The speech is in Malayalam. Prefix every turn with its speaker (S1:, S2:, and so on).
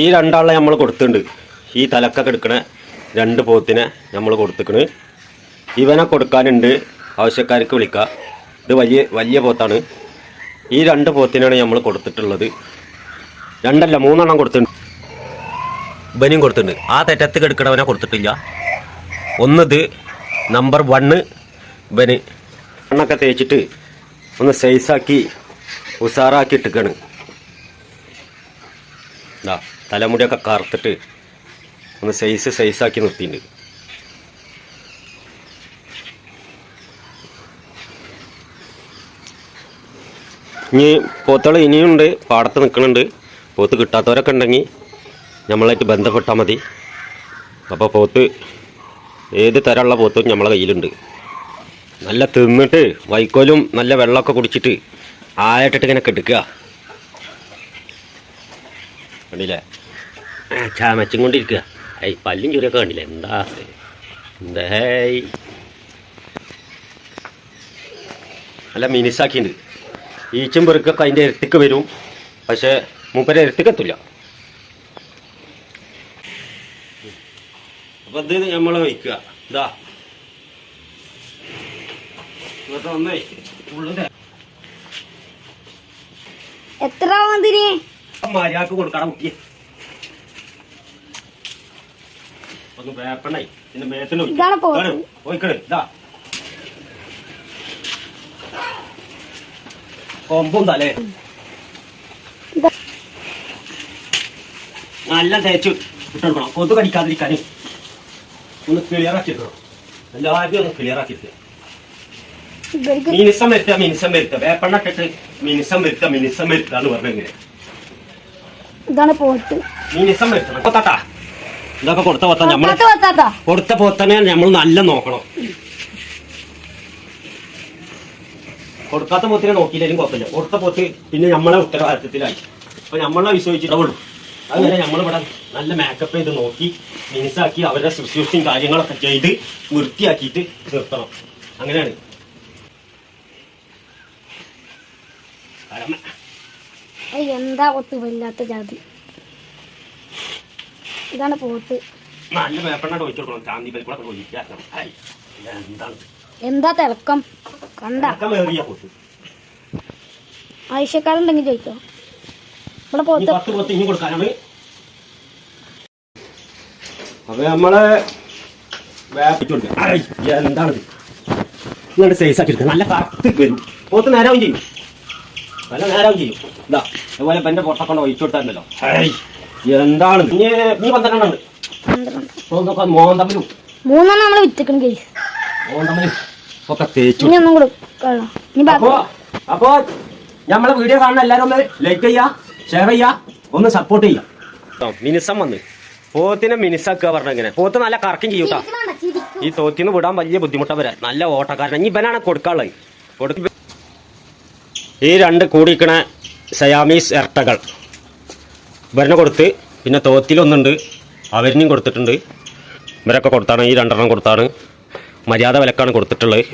S1: ഈ രണ്ടാളെ നമ്മൾ കൊടുത്തിട്ടുണ്ട്. ഈ തലക്കൊക്കെ എടുക്കണ രണ്ട് പോത്തിനെ നമ്മൾ കൊടുത്തിക്കണ്. ഇവനെ കൊടുക്കാനുണ്ട്. ആവശ്യക്കാർക്ക് വിളിക്കുക ഇത് വലിയ വലിയ പോത്താണ്. ഈ രണ്ട് പോത്തിനാണ് നമ്മൾ കൊടുത്തിട്ടുള്ളത്. രണ്ടല്ല മൂന്നെണ്ണം കൊടുത്തിട്ടുണ്ട്. ഇവനും കൊടുത്തിട്ടുണ്ട്. ആ തെറ്റത്ത് കെടുക്കണവനെ കൊടുത്തിട്ടില്ല. ഒന്നത് നമ്പർ വണ്ണ് ഇവന്. എണ്ണൊക്കെ തേച്ചിട്ട് ഒന്ന് സൈസാക്കി ഉഷാറാക്കി ഇട്ടിക്കാണ്. ഇതാ. തലമുടിയൊക്കെ കറുത്തിട്ട് ഒന്ന് സൈസ് സൈസാക്കി നിർത്തിയിട്ടുണ്ട്. ഇനി പോത്തുകൾ ഇനിയുണ്ട് പാടത്ത് നിൽക്കുന്നുണ്ട് പോത്ത് കിട്ടാത്തവരൊക്കെ ഉണ്ടെങ്കിൽ നമ്മളായിട്ട് ബന്ധപ്പെട്ടാൽ മതി. അപ്പോൾ പോത്ത് ഏത് തരമുള്ള പോത്തും നമ്മളെ കയ്യിലുണ്ട്. നല്ല തിന്നിട്ട് വൈക്കോലും നല്ല വെള്ളമൊക്കെ കുടിച്ചിട്ട് ആയിട്ടിട്ട് ഇങ്ങനെ കെടുക്കുക കണ്ടില്ലേ? ചാമച്ചും കൊണ്ടിരിക്കുക. ഐ പല്ലും ചുരിയൊക്കെ കണ്ടില്ല? എന്താ? എന്താ? അല്ല നല്ല മിനിസാക്കിയിട്ടുണ്ട് ഈച്ചും പെറുക്കൊക്കെ അതിന്റെ ഇരട്ടിക്ക് വരും. പക്ഷേ മൂപ്പരെ ഇരട്ടിക്കെത്തില്ല അപ്പൊ ഇത് നമ്മൾ വയ്ക്കുക. ഇതാ. ഉള്ളത്
S2: എത്ര
S1: മര്യാദയ്ക്ക് കൊടുക്കണം കുട്ടിയെ. ഒന്ന് വേപ്പണേ ഇതിന്റെ മേത്തിന്. പോയിക്കൾ ഇതാ. കൊമ്പും തലേ നല്ല തേച്ചു ഇട്ടെടുക്കണം. കൊതു കടിക്കാതിരിക്കാന്. ഒന്ന് ക്ലിയർ ആക്കി എടുക്കണം. എല്ലാവരും ഒന്ന് ക്ലിയർ ആക്കി എടുക്കുക മിനിസം വരുത്തുക മിനിസം വരുത്തുക. വേപ്പെണ്ണ ഇട്ടിട്ട് മിനിസം വരുത്തുക മിനിസം വരുത്തുക എന്ന് പറഞ്ഞെങ്ങനെ.
S2: ഇതാണ് പോത്ത്.
S1: മിനിസം വരുത്തണം. കൊത്താട്ടാ ഇതൊക്കെ കൊടുത്ത പോത്ത നമ്മൾ കൊടുത്ത പോത്തനെ നമ്മൾ നല്ല നോക്കണം. കൊടുക്കാത്ത പോത്തിനെ നോക്കിയില്ലെങ്കിലും കുഴപ്പമില്ല. കൊടുത്ത പോത്ത് പിന്നെ നമ്മളെ ഉത്തരവാദിത്തത്തിലായി. അപ്പൊ നമ്മളെ വിശ്വസിച്ചിട്ടുള്ളൂ അതുപോലെ നമ്മളിവിടെ നല്ല മേക്കപ്പ് ചെയ്ത് നോക്കി മിനിസാക്കി അവരുടെ ശുശ്രൂഷയും കാര്യങ്ങളൊക്കെ ചെയ്ത് വൃത്തിയാക്കിയിട്ട് നിർത്തണം. അങ്ങനെയാണ്.
S2: എന്താ ഒത്തു വല്ലാത്ത ജാതി? ഇതാണ് പോത്ത്.
S1: നല്ല വേപ്പെണ്ണ ഒഴിച്ചു കൊടുക്കണം. ചാന്തി പരിപ്പൊക്കെ ഒഴിക്കാക്കണം ഐ, എന്താണ്
S2: എന്താ തിളക്കം? കണ്ട. ആവശ്യക്കാരുണ്ടെങ്കിൽ ചോദിച്ചോ. ഇവിടെ
S1: ഈ
S2: പോത്ത്
S1: അപ്പൊ നമ്മളെ ഇങ്ങോട്ട് സൈസ് ആക്കി എടുക്കുക നല്ല കറുത്ത് വരും. പോത്ത് നേരാവും ചെയ്യും. നല്ല നേരാവും ചെയ്യും. ഇതാ. അതുപോലെ എന്റെ പൊട്ടക്കൊണ്ട് ഒഴിച്ചു കൊടുത്തായിരുന്നല്ലോ. എന്താണ്? നീ പന്ത്രണ്ടെണ്ണം ഉണ്ട്.
S2: മൂന്നെണ്ണം നമ്മൾ കേസ്
S1: ഒക്കെ തേച്ചു
S2: ഇനി ഒന്നും
S1: അപ്പോ നമ്മളെ വീഡിയോ കാണുന്ന എല്ലാരും ഒന്ന് ലൈക്ക് ചെയ്യാ ഷെയർ ചെയ്യാ ഒന്ന് സപ്പോർട്ട് ചെയ്യാ. മിനിസം വന്ന്. പോത്തിനെ മിനിസാക്കുക പറഞ്ഞ എങ്ങനെ പോത്ത് നല്ല കറക്കും ചെയ്യൂട്ടാ ഈ തോത്തിന്ന് വിടാൻ വലിയ ബുദ്ധിമുട്ടാ വരാ. നല്ല ഓട്ടക്കാരൻ ഇനി ഇവനാണ് കൊടുക്കാനുള്ളത്. കൊടുക്ക ഈ രണ്ട് കൂടിക്കണ സയാമീസ് ഇരട്ടകൾ. ഇവരിനെ കൊടുത്ത്. പിന്നെ തോത്തിലൊന്നുണ്ട് അവരിനെയും കൊടുത്തിട്ടുണ്ട്. ഇവരൊക്കെ കൊടുത്താണ്. ഈ രണ്ടെണ്ണം കൊടുത്താണ്. മര്യാദ വിലക്കാണ് കൊടുത്തിട്ടുള്ളത്.